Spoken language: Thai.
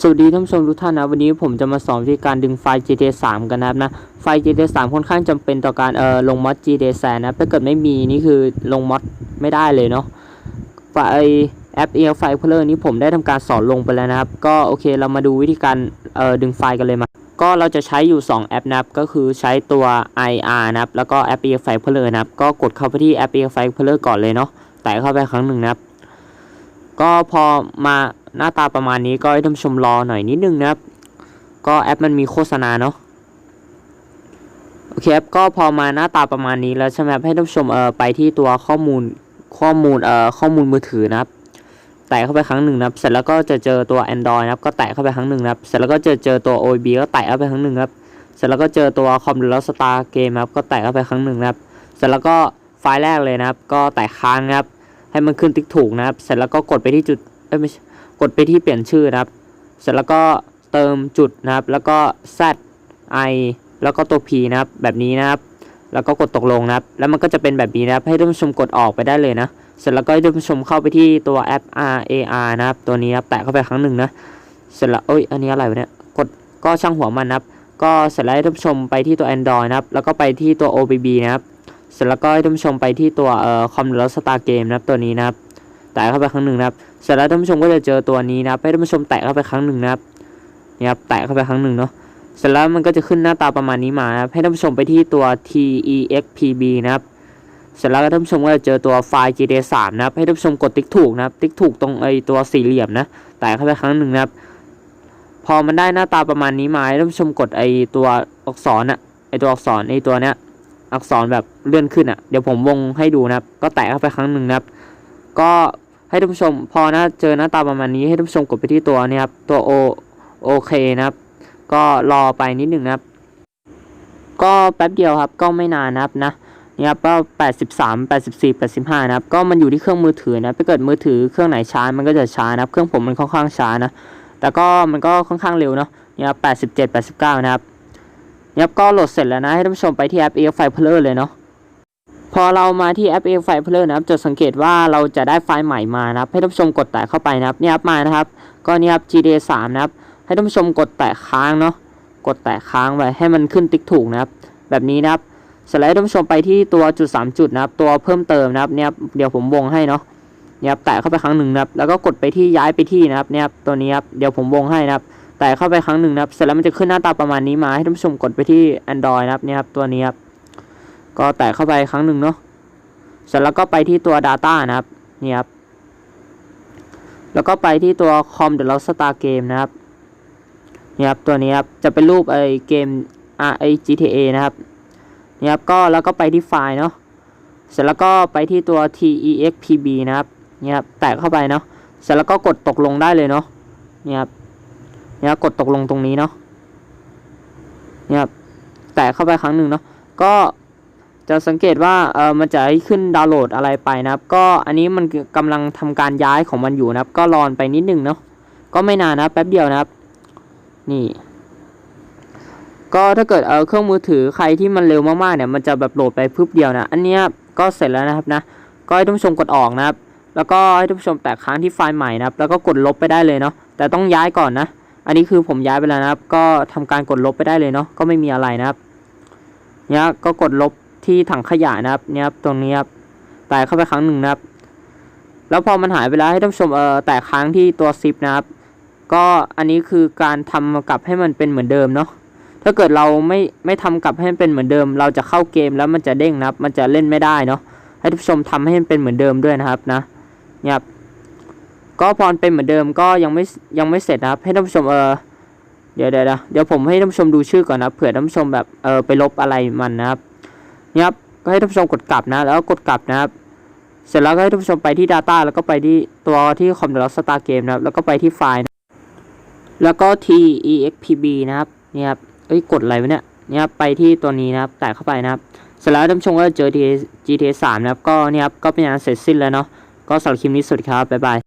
สวัสดีท่านผู้ชมทุกท่านนะวันนี้ผมจะมาสอนวิธีการดึงไฟล์ GTA 3 กันนะครับนะไฟล์ GTA 3 ค่อนข้างจำเป็นต่อการเอ่อลงมอด GTA แซนนะถ้าเกิดไม่มีนี่คือลงมอดไม่ได้เลยเนาะไฟแอป EL ไฟล์เพลอร์นี้ผมได้ทำการสอนลงไปแล้วนะครับ ก็โอเคเรามาดูวิธีการเอ่อดึงไฟล์กันเลยมาก็เราจะใช้อยู่ 2 แอปนะครับก็คือใช้ตัว IR นะครับแล้วก็ App EL ไฟล์เพลอร์นะครับก็กดเข้าไปที่ App EL ไฟล์เพลอร์ก่อนเลยเนาะแตะเข้าไปครั้งหนึ่งนะครับ ก็พอมา หน้าตาประมาณนี้ก็ให้ท่านชมรอหน่อยนิดนึงนะครับ ก็แอปมันมีโฆษณาเนาะโอเคครับก็พอมาหน้าตาประมาณนี้แล้วใช่ไหมให้ท่านชมเอ่อไปที่ตัวข้อมูลข้อมูลเอ่อข้อมูลมือถือนะครับ แตะเข้าไปครั้งหนึ่งนะครับเสร็จแล้วก็จะเจอตัว Android นะครับก็แตะเข้าไปครั้งหนึ่งนะครับเสร็จแล้วก็จะเจอตัว OB ก็แตะเข้าไปครั้งหนึ่งครับเสร็จแล้วก็เจอตัวคอมแล้วสตาร์เกมครับก็แตะเข้าไปครั้งหนึ่งนะครับ เสร็จแล้วก็ไฟล์แรกเลยนะครับ ก็แตะค้างนะครับให้มันขึ้นติ๊กถูกนะครับ เสร็จแล้วก็กดไปที่จุดเอ้ยไม่ใช่ ดไปที่เปลี่ยนชื่อนะครับ เสร็จแล้วก็เติมจุดนะครับ แล้วก็ Z I แล้วก็ตัว P นะครับ แบบนี้นะครับ แล้วก็กดตกลงนะครับ แล้วมันก็จะเป็นแบบนี้นะครับ ให้ท่านผู้ชมกดออกไปได้เลยนะ เสร็จแล้วก็ให้ท่านผู้ชมเข้าไปที่ตัวแอป R A R นะครับ ตัวนี้ครับ แตะเข้าไปครั้งหนึ่งนะ เสร็จแล้วเอ้ย อันนี้อะไรวะเนี่ย กด ก็ช่างหัวมันนะครับ ก็เสร็จแล้วให้ท่านผู้ชมไปที่ตัว Android นะครับ แล้วก็ไปที่ตัว OBB นะครับ เสร็จแล้วก็ให้ท่านผู้ชมไปที่ตัวเอ่อคอมแล้วสตาร์เกมนะครับ ตัวนี้นะครับ แตะเข้าไปครั้งหนึ่งนะครับเสร็จแล้วท่านผู้ชมก็จะเจอตัวนี้นะครับให้ท่านผู้ชมแตะเข้าไปครั้งหนึ่งนะครับนี่ครับแตะเข้าไปครั้งหนึ่งเนาะเสร็จแล้วมันก็จะขึ้นหน้าตาประมาณนี้มานะครับให้ท่านผู้ชมไปที่ตัว TEXPB นะครับเสร็จแล้วท่านผู้ชมก็จะเจอตัวไฟล์ GTA 3นะครับให้ท่านผู้ชมกดติ๊กถูกนะครับติ๊กถูกตรงไอตัวสี่เหลี่ยมนะแตะเข้าไปครั้งหนึ่งนะครับพอมันได้หน้าตาประมาณนี้มาให้ท่านผู้ชมกดไอตัวอักษรอะไอตัวอักษรไอตัวเนี้ยอักษรแบบเลื่อนขึ้นอะเดี๋ยวผมวงให้ดูนะครับ ก็แตะเข้าไปครั้งหนึ่งนะครับ ก็ ให้ท่านผู้ชมพอหน้าเจอหน้าตาประมาณนี้ให้ท่านผู้ชมกดไปที่ตัวนี้ครับตัว O โอเคนะครับ ก็รอไปนิดหนึ่งนะครับ ก็แป๊บเดียวครับก็ไม่นานนะครับนะนี่ครับก็83 84 85นะครับ ก็มันอยู่ที่เครื่องมือถือนะถ้าเกิดมือถือเครื่องไหนช้ามันก็จะช้านะครับ เครื่องผมมันค่อนข้างช้านะ แต่ก็มันก็ค่อนข้างเร็วเนาะนี่ครับ87 89นะครับนี่ครับก็โหลดเสร็จแล้วนะให้ท่านผู้ชมไปที่แอป EF File Player เลยเนาะ พอเรามาที่แอป EF File Player นะครับจะสังเกตว่าเราจะได้ไฟล์ใหม่มานะครับ ให้ท่านผู้ชมกดแตะเข้าไปนะครับเนี่ยครับมานะครับ ก็นี่ครับ GTA 3นะครับ ให้ท่านผู้ชมกดแตะค้างเนาะกดแตะค้างไว้ให้มันขึ้นติ๊กถูกนะครับ แบบนี้นะครับเสร็จแล้วให้ท่านผู้ชมไปที่ตัวจุด3จุดนะครับ ตัวเพิ่มเติมนะครับเนี่ยครับเดี๋ยวผมวงให้เนาะเนี่ยครับแตะเข้าไปครั้งหนึ่งนะครับ แล้วก็กดไปที่ย้ายไปที่นะครับเนี่ยครับตัวนี้ครับเดี๋ยวผมวงให้นะครับ แตะเข้าไปครั้งหนึ่งนะครับ เสร็จแล้วมันจะขึ้นหน้าตาประมาณนี้มาให้ท่านผู้ชมกดไปที่ Android นะครับเนี่ยครับตัวนี้ครับ ก็แตะเข้าไปครั้งหนึ่งเนาะเสร็จแล้วก็ไปที่ตัว Data นะครับนี่ครับ แล้วก็ไปที่ตัว com เดี๋ยวเรา start game นะครับนี่ครับตัวนี้ครับจะเป็นรูปไอเกม R I GTA นะครับนี่ครับก็แล้วก็ไปที่ไฟล์เนาะเสร็จแล้วก็ไปที่ตัว TEXPB นะครับนี่ครับแตะเข้าไปเนาะเสร็จแล้วก็กดตกลงได้เลยเนาะนี่ครับนี่ครับกดตกลงตรงนี้เนาะนี่ครับแตะเข้าไปครั้งหนึ่งเนาะก็ จะสังเกตว่าเออมันจะให้ขึ้นดาวน์โหลดอะไรไปนะครับ ก็อันนี้มันกำลังทำการย้ายของมันอยู่นะครับ ก็รอนไปนิดนึงเนาะก็ไม่นานนะแป๊บเดียวนะครับ นี่ ก็ถ้าเกิดเออเครื่องมือถือใครที่มันเร็วมากๆเนี่ยมันจะแบบโหลดไปพึบเดียวนะ อันนี้ก็เสร็จแล้วนะครับนะ ก็ให้ท่านผู้ชมกดออกนะครับ แล้วก็ให้ท่านผู้ชมแตะค้างที่ไฟล์ใหม่นะครับ แล้วก็กดลบไปได้เลยเนาะแต่ต้องย้ายก่อนนะ อันนี้คือผมย้ายไปแล้วนะครับ ก็ทำการกดลบไปได้เลยเนาะก็ไม่มีอะไรนะครับเนี่ยก็กดลบ ที่ถังขยะนะครับเนี่ยครับตรงนี้ครับแตะเข้าไปครั้งหนึ่งนะครับ แล้วพอมันหายไปแล้วให้ท่านผู้ชมเออแตะค้างที่ตัวซิปนะครับ ก็อันนี้คือการทำกลับให้มันเป็นเหมือนเดิมเนาะถ้าเกิดเราไม่ไม่ทำกลับให้มันเป็นเหมือนเดิม เราจะเข้าเกมแล้วมันจะเด้งนะครับ มันจะเล่นไม่ได้เนาะให้ท่านผู้ชมทำให้มันเป็นเหมือนเดิมด้วยนะครับนะเนี่ยครับก็พอเป็นเหมือนเดิมก็ยังไม่ยังไม่เสร็จนะครับ ให้ท่านผู้ชมเออเดี๋ยวเดี๋ยวเดี๋ยวผมให้ท่านผู้ชมดูชื่อก่อนนะเผื่อท่านผู้ชมแบบเออไปลบอะไรมันนะครับ นี่ยครับก็ให้ท่านผู้ชมกดกลับนะ แล้วก็กดกลับนะครับ เสร็จแล้วก็ให้ท่านผู้ชมไปที่ Data แล้วก็ไปที่ตัวที่ com แล้ว start game นะครับ แล้วก็ไปที่ไฟล์นะแล้วก็ TEXPB นะครับเนี่ยครับเอ้ยกดอะไรวะเนี่ยเนี่ยครับไปที่ตัวนี้นะครับแตะเข้าไปนะครับ เสร็จแล้วท่านผู้ชมก็จะเจอ GTA 3นะครับก็เนี่ยครับก็เป็นงานเสร็จสิ้นแล้วเนาะก็สำหรับคลิปนี้สวัสดีครับบ๊ายบาย